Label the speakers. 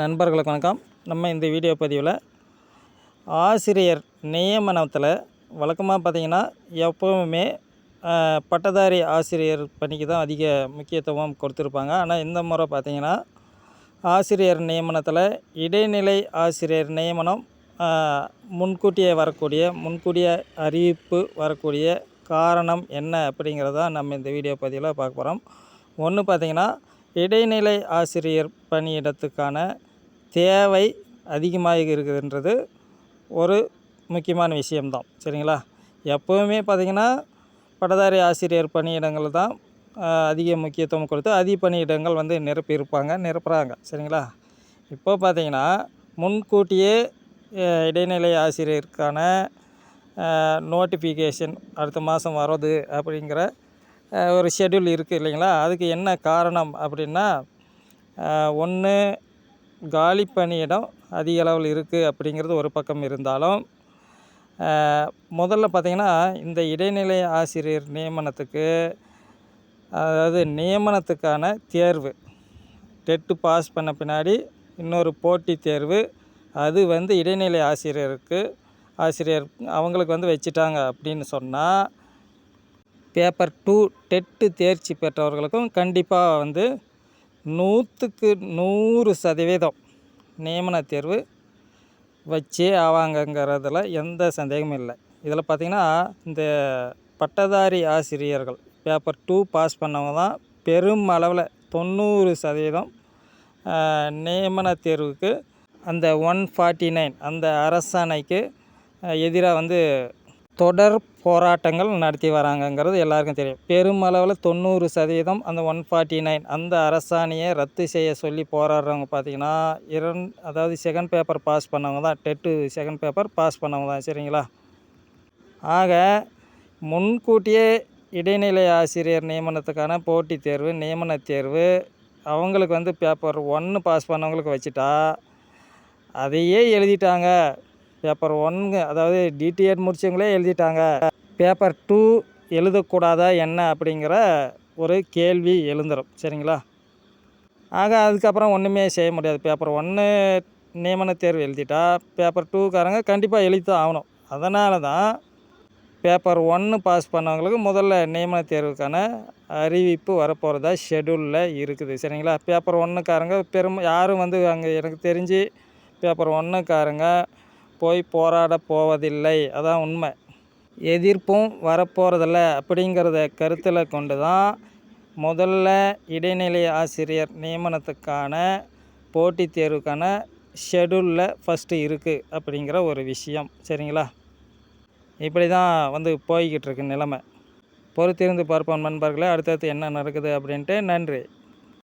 Speaker 1: நண்பர்களுக்கு வணக்கம். நம்ம இந்த வீடியோ பதிவில் ஆசிரியர் நியமனத்தில் வழக்கமாக பார்த்திங்கன்னா எப்போவுமே பட்டதாரி ஆசிரியர் பணிக்கு தான் அதிக முக்கியத்துவம் கொடுத்துருப்பாங்க. ஆனால் இந்த முறை பார்த்திங்கன்னா ஆசிரியர் நியமனத்தில் இடைநிலை ஆசிரியர் நியமனம் முன்கூட்டியே வரக்கூடிய முன்கூட்டிய அறிவிப்பு வரக்கூடிய காரணம் என்ன அப்படிங்கிறத நம்ம இந்த வீடியோ பதிவில் பார்க்க போகிறோம் ஒன்று பார்த்திங்கன்னா இடைநிலை ஆசிரியர் பணியிடத்துக்கான தேவை அதிகமாக இருக்குதுன்றது ஒரு முக்கியமான விஷயம்தான். சரிங்களா? எப்போவுமே பார்த்திங்கன்னா பட்டதாரி ஆசிரியர் பணியிடங்கள் தான் அதிக முக்கியத்துவம் கொடுத்து அதிக பணியிடங்கள் வந்து நிரப்பியிருப்பாங்க நிரப்புகிறாங்க சரிங்களா? இப்போ பார்த்திங்கன்னா முன்கூட்டியே இடைநிலை ஆசிரியருக்கான நோட்டிஃபிகேஷன் அடுத்த மாதம் வர்றது அப்படிங்கிற ஒரு ஷெட்யூல் இருக்குது இல்லைங்களா? அதுக்கு என்ன காரணம் அப்படின்னா ஒன்று காலி பணியிடம் அதிக அளவில் இருக்குது அப்படிங்கிறது ஒரு பக்கம் இருந்தாலும் முதல்ல பார்த்திங்கன்னா இந்த இடைநிலை ஆசிரியர் நியமனத்துக்கு அதாவது நியமனத்துக்கான தேர்வு. டெட்டு பாஸ் பண்ண பின்னாடி இன்னொரு போட்டித் தேர்வு. அது வந்து இடைநிலை ஆசிரியருக்கு ஆசிரியர் அவங்களுக்கு வந்து வச்சுட்டாங்க அப்படின்னு சொன்னால் பேப்பர் டூ டெட்டு தேர்ச்சி பெற்றவர்களுக்கும் கண்டிப்பாக வந்து நூற்றுக்கு நூறு சதவீதம் நியமன தேர்வு வச்சே ஆவாங்கங்கிறதுல எந்த சந்தேகமும் இல்லை. இதில் பார்த்திங்கன்னா இந்த பட்டதாரி ஆசிரியர்கள் பேப்பர் டூ பாஸ் பண்ணவங்க தான் பெரும் அளவில் தொண்ணூறு சதவீதம் நியமன தேர்வுக்கு அந்த ஒன் ஃபார்ட்டி நைன் அந்த அரசாணைக்கு எதிராக வந்து தொடர் போராட்டங்கள் நடத்தி வராங்கங்கிறது எல்லாருக்கும் தெரியும். பெருமளவில் தொண்ணூறு சதவீதம் அந்த ஒன் ஃபார்ட்டி நைன் அந்த அரசாணையை ரத்து செய்ய சொல்லி போராடுறவங்க பார்த்தீங்கன்னா இரண் அதாவது செகண்ட் பேப்பர் பாஸ் பண்ணவங்க தான். டெட்டு செகண்ட் பேப்பர் பாஸ் பண்ணவங்க தான். சரிங்களா? ஆக முன்கூட்டியே இடைநிலை ஆசிரியர் நியமனத்துக்கான போட்டித் தேர்வு நியமன தேர்வு அவங்களுக்கு வந்து பேப்பர் ஒன்று பாஸ் பண்ணவங்களுக்கு வச்சுட்டா அதையே எழுதிட்டாங்க. பேப்பர் ஒன்னுங்க அதாவது டிடிஎட் முடிச்சவங்களே எழுதிட்டாங்க. பேப்பர் டூ எழுதக்கூடாதா என்ன அப்படிங்கிற ஒரு கேள்வி எழுந்துடும் சரிங்களா? ஆக அதுக்கப்புறம் ஒன்றுமே செய்ய முடியாது. பேப்பர் ஒன்று நியமன தேர்வு எழுதிட்டா பேப்பர் டூக்காரங்க கண்டிப்பாக எழுதி தான் ஆகணும். அதனால தான் பேப்பர் ஒன்று பாஸ் பண்ணவங்களுக்கு முதல்ல நியமன தேர்வுக்கான அறிவிப்பு வரப்போகிறதா ஷெடியூலில் இருக்குது. சரிங்களா? பேப்பர் ஒன்றுக்காரங்க பெரும் யாரும் வந்து அங்கே எனக்கு தெரிஞ்சு பேப்பர் ஒன்றுக்காரங்க போய் போராட போவதில்லை. அதான் உண்மை. எதிர்ப்பும் வரப்போகிறதில்ல அப்படிங்கிறத கருத்தில் கொண்டு தான் முதல்ல இடைநிலை ஆசிரியர் நியமனத்துக்கான போட்டித் தேர்வுக்கான ஷெடியூலில் ஃபஸ்ட்டு இருக்குது அப்படிங்கிற ஒரு விஷயம். சரிங்களா? இப்படி தான் வந்து போய்கிட்டு இருக்கு நிலைமை. பொறுத்திருந்து பார்ப்போம் நண்பர்களே. அடுத்தடுத்து என்ன நடக்குது அப்படின்ட்டு நன்றி.